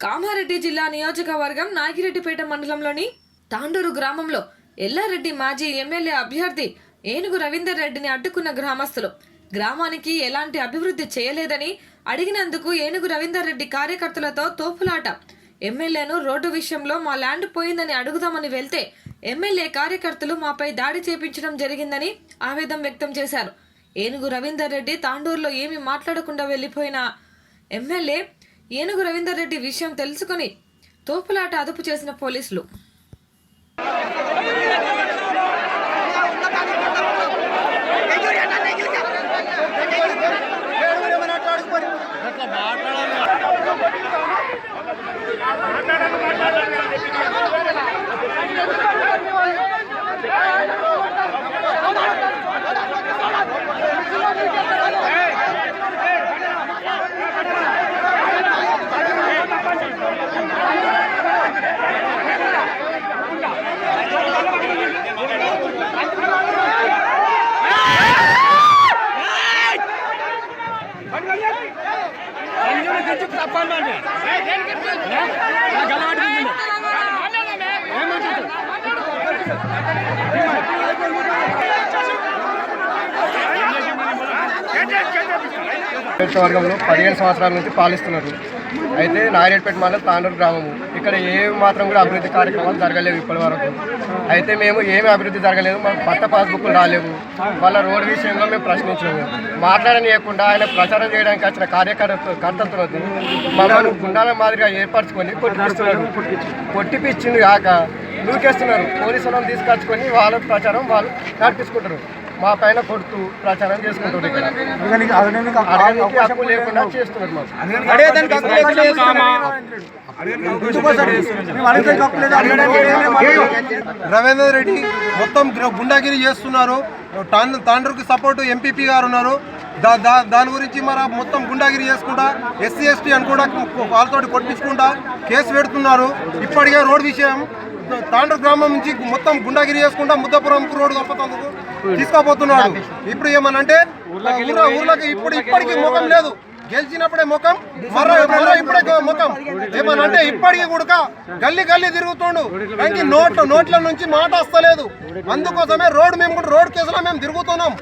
కామారెడ్డి జిల్లా నియోజకవర్గం నాగిరెడ్డిపేట మండలంలోని తాండూరు గ్రామంలో ఎల్లారెడ్డి మాజీ ఎమ్మెల్యే అభ్యర్థి ఏనుగు రవీందర్ రెడ్డిని అడ్డుకున్న గ్రామస్తులు. గ్రామానికి ఎలాంటి అభివృద్ధి చేయలేదని అడిగినందుకు ఏనుగు రవీందర్ రెడ్డి కార్యకర్తలతో తోపులాట. ఎమ్మెల్యేను రోడ్డు విషయంలో మా ల్యాండ్ పోయిందని అడుగుదామని వెళ్తే ఎమ్మెల్యే కార్యకర్తలు మాపై దాడి చేపించడం జరిగిందని ఆవేదన వ్యక్తం చేశారు. ఏనుగు రవీందర్ రెడ్డి తాండూరులో ఏమి మాట్లాడకుండా వెళ్ళిపోయిన ఎమ్మెల్యే ఏనుగు రవీందర్ రెడ్డి విషయం తెలుసుకుని తోపులాట అదుపు చేసిన పోలీసులు. వర్గంలో పదిహేను సంవత్సరాల నుంచి పాలిస్తున్నారు. అయితే నారాయణపేట మండలం తాండూరు గ్రామము. ఇక్కడ ఏ మాత్రం కూడా అభివృద్ధి కార్యక్రమాలు జరగలేవు ఇప్పటి వరకు. అయితే మేము ఏమి అభివృద్ధి జరగలేదు మా పట్ట పాస్బుక్లు రాలేవు. వాళ్ళ రోడ్డు విషయంలో మేము ప్రశ్నించాము. మాట్లాడనియకుండా ఆయన ప్రచారం చేయడానికి వచ్చిన కార్యకర్త కర్తలతో మమ్మల్ని గుండాల మాదిరిగా ఏర్పరచుకొని కొట్టిపిస్తున్నారు. కొట్టిపిచ్చింది కాక దూకేస్తున్నారు. పోలీసులను తీసుకొచ్చుకొని వాళ్ళ ప్రచారం వాళ్ళు నడిపించుకుంటారు మా పైన కొడుతూ ప్రచారం హక్కు లేకుండా చేస్తున్నారు మాకు. రవీందర్ రెడ్డి మొత్తం గ్ర- గుండాగిరి చేస్తున్నారు. తాండ- తాండ్రుకి సపోర్ట్ ఎంపీపీ గారు ఉన్నారు. దా దా- దాని గురించి మరి ఆ మొత్తం గుండాగిరి చేసుకుంటా ఎస్సీ ఎస్టీ అని కూడా వాళ్ళతో కొట్టించుకుంటా కేసు పెడుతున్నారు. ఇప్పటికే రోడ్ విషయం. తాండ్రు గ్రామం నుంచి మొత్తం గుండాగిరి చేసుకుంటా ముద్దపురం రోడ్డు తప్పతందుకు తీసుకోబోతున్నాడు ఇప్పుడు ఏమనంటే ఊర్లో ఊర్లోకి ఇప్పుడు ఇప్పటికీ ముఖం లేదు. గెలిచినప్పుడే ముఖం మరో మరో ఇప్పుడే ముఖం. ఏమనంటే ఇప్పటికీ కూడా గల్లీ గల్లీ తిరుగుతుండు. కానీ నోట్ నోట్ల నుంచి మాట వస్తలేదు. అందుకోసమే రోడ్ మేము కూడా రోడ్ కేసులో మేము తిరుగుతున్నాం?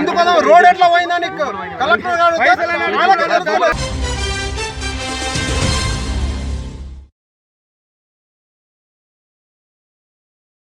అందుకోసం రోడ్ ఎట్లా పోయిందని కలెక్టర్ గారు.